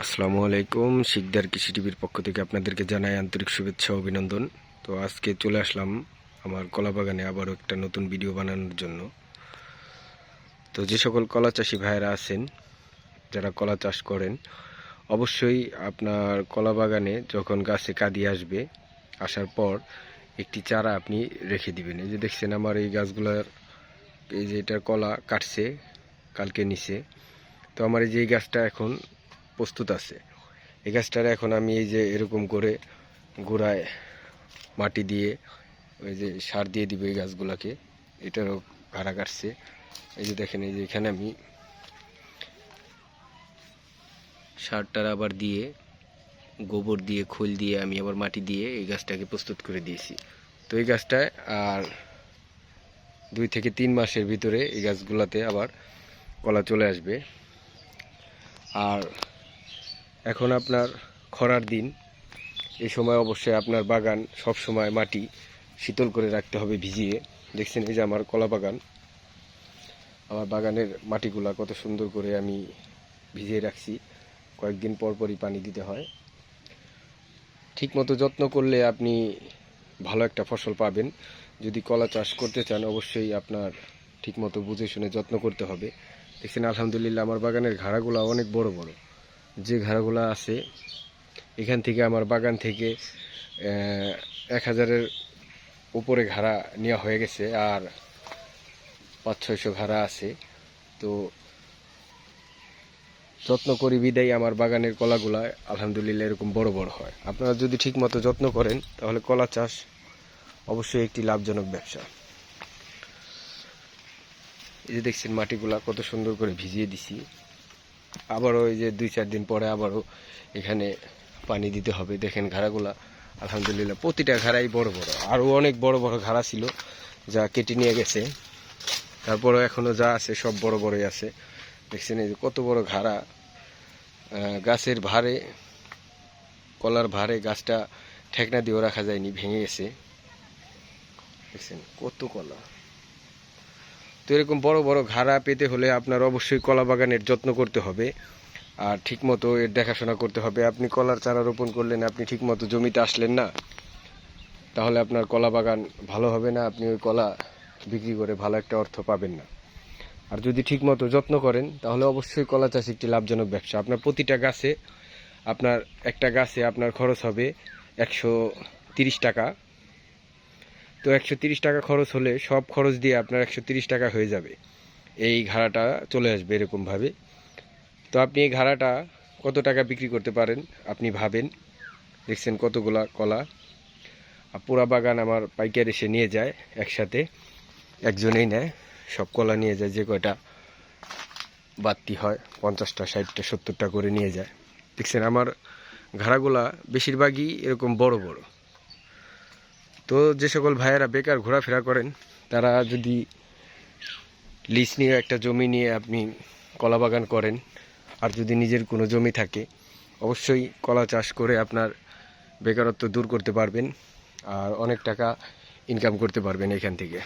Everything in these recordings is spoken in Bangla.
আসসালামু আলাইকুম। শিকদার কৃষি টিভির পক্ষ থেকে আপনাদেরকে জানাই আন্তরিক শুভেচ্ছা অভিনন্দন। তো আজকে চলে আসলাম আমার কলা বাগানে আবারও একটা নতুন ভিডিও বানানোর জন্য। তো যে সকল কলা চাষি ভাইয়েরা আছেন, যারা কলা চাষ করেন, অবশ্যই আপনার কলা বাগানে যখন গাছে কাঁদি আসবে, আসার পর একটি চারা আপনি রেখে দিবেন। এই যে দেখছেন আমার এই গাছগুলোর, এই যে এটার কলা কাটছে, কালকে নিচে। তো আমার এই যে গাছটা এখন প্রস্তুত আছে। এই গাছটার এখন আমি এই যে এরকম করে গোড়ায় মাটি দিয়ে ওই যে সার দিয়ে দিব এই গাছগুলাকে। এটারও ঘাড়া কাটছে। এই যে দেখেন, এই যে এখানে আমি সারটার আবার দিয়ে, গোবর দিয়ে, খোল দিয়ে আমি আবার মাটি দিয়ে এই গাছটাকে প্রস্তুত করে দিয়েছি। তো এই গাছটায় আর দুই থেকে তিন মাসের ভিতরে এই গাছগুলাতে আবার কলা চলে আসবে। আর এখন আপনার খরার দিন। এই সময় অবশ্যই আপনার বাগান সব সময় মাটি শীতল করে রাখতে হবে, ভিজিয়ে। দেখছেন এই যে আমার কলা বাগান। আমার বাগানের মাটিগুলা কত সুন্দর করে আমি ভিজিয়ে রাখছি। কয়েকদিন পর পরই পানি দিতে হয়। ঠিকমতো যত্ন করলে আপনি ভালো একটা ফসল পাবেন। যদি কলা চাষ করতে চান, অবশ্যই আপনার ঠিকমতো বুঝে শুনে যত্ন করতে হবে। দেখছেন, আলহামদুলিল্লাহ, আমার বাগানের ঘাড়াগুলো অনেক বড় বড়। যে ঘাড়াগুলো আছে, এখান থেকে আমার বাগান থেকে এক হাজারের উপরে ঘাড়া নেওয়া হয়ে গেছে, আর পাঁচ ছয়শো ঘাড়া আছে। তো যত্ন করি, বিদায় আমার বাগানের কলাগুলা, আলহামদুলিল্লাহ এরকম বড় বড় হয়। আপনারা যদি ঠিকমতো যত্ন করেন, তাহলে কলা চাষ অবশ্যই একটি লাভজনক ব্যবসা। এই যে দেখছেন মাটিগুলা কত সুন্দর করে ভিজিয়ে দিছি। আবারও ওই যে দুই চার দিন পরে আবারও এখানে পানি দিতে হবে। দেখেন ঘাড়াগুলা, আলহামদুলিল্লাহ, প্রতিটা ঘাড়াই বড় বড়। আরও অনেক বড় বড় ঘাড়া ছিল যা কেটে নিয়ে গেছে। তারপরও এখনও যা আছে সব বড় বড়ই আছে। দেখছেন এই যে কত বড় ঘাড়া। গাছের ভারে কলার ভারে গাছটা ঠেকনা দিয়েও রাখা যায়নি, ভেঙে গেছে। দেখছেন কত কলা। এরকম বড় বড় ঘাড়া পেতে হলে আপনার অবশ্যই কলা বাগানের যত্ন করতে হবে। আর ঠিকমতো এর দেখাশোনা করতে হবে। আপনি কলার চারা রোপণ করলেন, আপনি ঠিকমতো জমিতে আসলেন না, তাহলে আপনার কলা বাগান ভালো হবে না, আপনি ওই কলা বিক্রি করে ভালো একটা অর্থ পাবেন না। আর যদি ঠিকমতো যত্ন করেন, তাহলে অবশ্যই কলা চাষ একটি লাভজনক ব্যবসা। আপনার প্রতিটা গাছে, আপনার একটা গাছে আপনার খরচ হবে একশো তিরিশ টাকা। তো একশো টাকা খরচ হলে সব খরচ দিয়ে আপনার একশো টাকা হয়ে যাবে। এই ঘাড়াটা চলে আসবে এরকমভাবে। তো আপনি এই ঘাড়াটা কত টাকা বিক্রি করতে পারেন, আপনি ভাবেন। দেখছেন কতগুলা কলা। পুরা বাগান আমার পাইকার এসে নিয়ে যায় একসাথে। একজনেই নেয়, সব কলা নিয়ে যায়, যে কয়টা বাড়তি হয়, পঞ্চাশটা, ষাটটা, সত্তরটা করে নিয়ে যায়। দেখছেন আমার ঘাড়াগুলা বেশিরভাগই এরকম বড় বড়। তো যে সকল ভাইয়েরা বেকার ঘোরাফেরা করেন, তারা যদি লিজ নিয়ে একটা জমি নিয়ে আপনি কলা বাগান করেন, আর যদি নিজের কোনো জমি থাকে, অবশ্যই কলা চাষ করে আপনার বেকারত্ব দূর করতে পারবেন, আর অনেক টাকা ইনকাম করতে পারবেন এখান থেকে।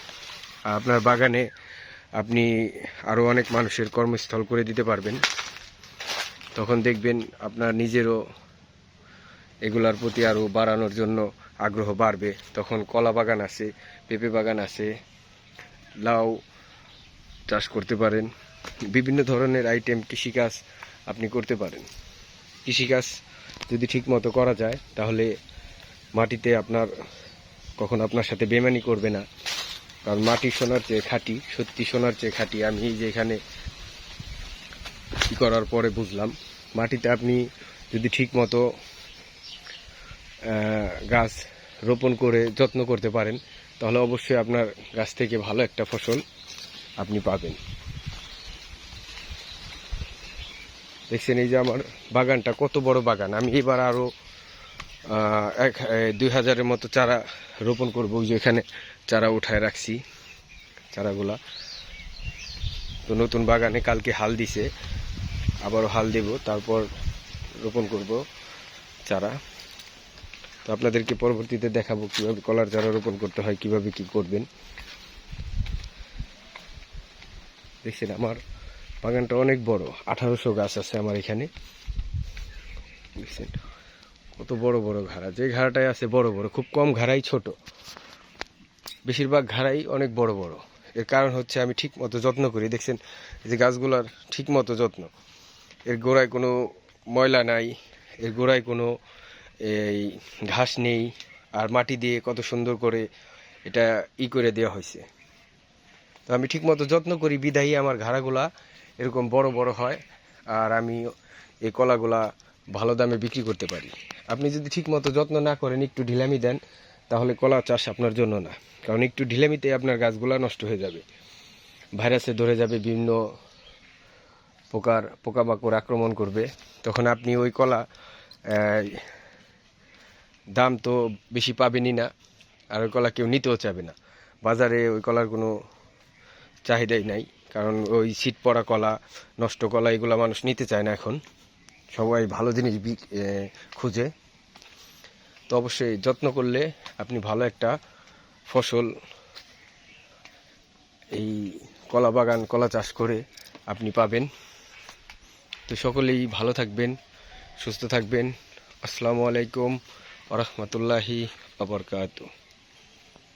আর আপনার বাগানে আপনি আরও অনেক মানুষের কর্মস্থল করে দিতে পারবেন। তখন দেখবেন আপনার নিজেরও এগুলার প্রতি আরও বাড়ানোর জন্য আগ্রহ বাড়বে। তখন কলা বাগান আছে, পেঁপে বাগান আছে, লাউ চাষ করতে পারেন। বিভিন্ন ধরনের আইটেম কৃষিকাজ আপনি করতে পারেন। কৃষিকাজ যদি ঠিক মতো করা যায়, তাহলে মাটিতে আপনার কখন আপনার সাথে বেমানি করবে না। কারণ মাটি সোনার চেয়ে খাঁটি, সত্যি সোনার চেয়ে খাঁটি। আমি যে এখানে কি করার পরে বুঝলাম, মাটিতে আপনি যদি ঠিক মতো গাছ রোপণ করে, যত্ন করতে পারেন, তাহলে অবশ্যই আপনার গাছ থেকে ভালো একটা ফসল আপনি পাবেন। দেখছেন এই যে আমার বাগানটা, কত বড় বাগান। আমি এবার আরও এক দুই হাজারের মতো চারা রোপণ করব যে এখানে চারা উঠায় রাখছি, চারাগুলা। তো নতুন বাগানে কালকে হাল দিছে, আবারও হাল দেব, তারপর রোপণ করব চারা। তো আপনাদেরকে পরবর্তীতে দেখাবো কীভাবে কলার চারা রোপণ করতে হয়, কীভাবে কি করবেন। দেখছেন, আমার বাগানটা অনেক বড়, আঠারোশো গাছ আছে আমার এখানে। দেখছেন, কত বড় বড় ঘাড়া। যে ঘাড়াটাই আছে বড় বড়, খুব কম ঘাড়াই ছোট। বেশিরভাগ ঘাড়াই অনেক বড় বড়। এর কারণ হচ্ছে আমি ঠিক মতো যত্ন করি। দেখছেন যে গাছগুলার ঠিক মতো যত্ন। এর গোড়ায় কোনো ময়লা নাই, এর গোড়ায় কোনো এই ঘাস নেই আর মাটি দিয়ে কত সুন্দর করে এটা ই করে দেওয়া হয়েছে। তো আমি ঠিক মতো যত্ন করি বিদায়ী আমার ঘাড়াগুলা এরকম বড় বড় হয় আর আমি এই কলাগুলা ভালো দামে বিক্রি করতে পারি। আপনি যদি ঠিক মতো যত্ন না করেন, একটু ঢিলামি দেন, তাহলে কলা চাষ আপনার জন্য না। কারণ একটু ঢিলামিতে আপনার গাছগুলা নষ্ট হয়ে যাবে। ভাইরাসে ধরে যাবে বিভিন্ন পোকার, পোকামাকড় আক্রমণ করবে। তখন আপনি ওই কলা দাম তো বেশি পাবেনই না, আর ওই কলা কেউ নিতেও চাবে না। বাজারে ওই কলার কোনো চাহিদাই নাই, কারণ ওই শীত পড়া কলা, নষ্ট কলা এগুলো মানুষ নিতে চায় না এখন। সবাই ভালো জিনিস খুঁজে। তো অবশ্যই যত্ন করলে আপনি ভালো একটা ফসল এই কলা বাগান, কলা চাষ করে আপনি পাবেন। তো সকলেই ভালো থাকবেন, সুস্থ থাকবেন। আসসালামু আলাইকুম। রহমতুল্লাহি আবরকাত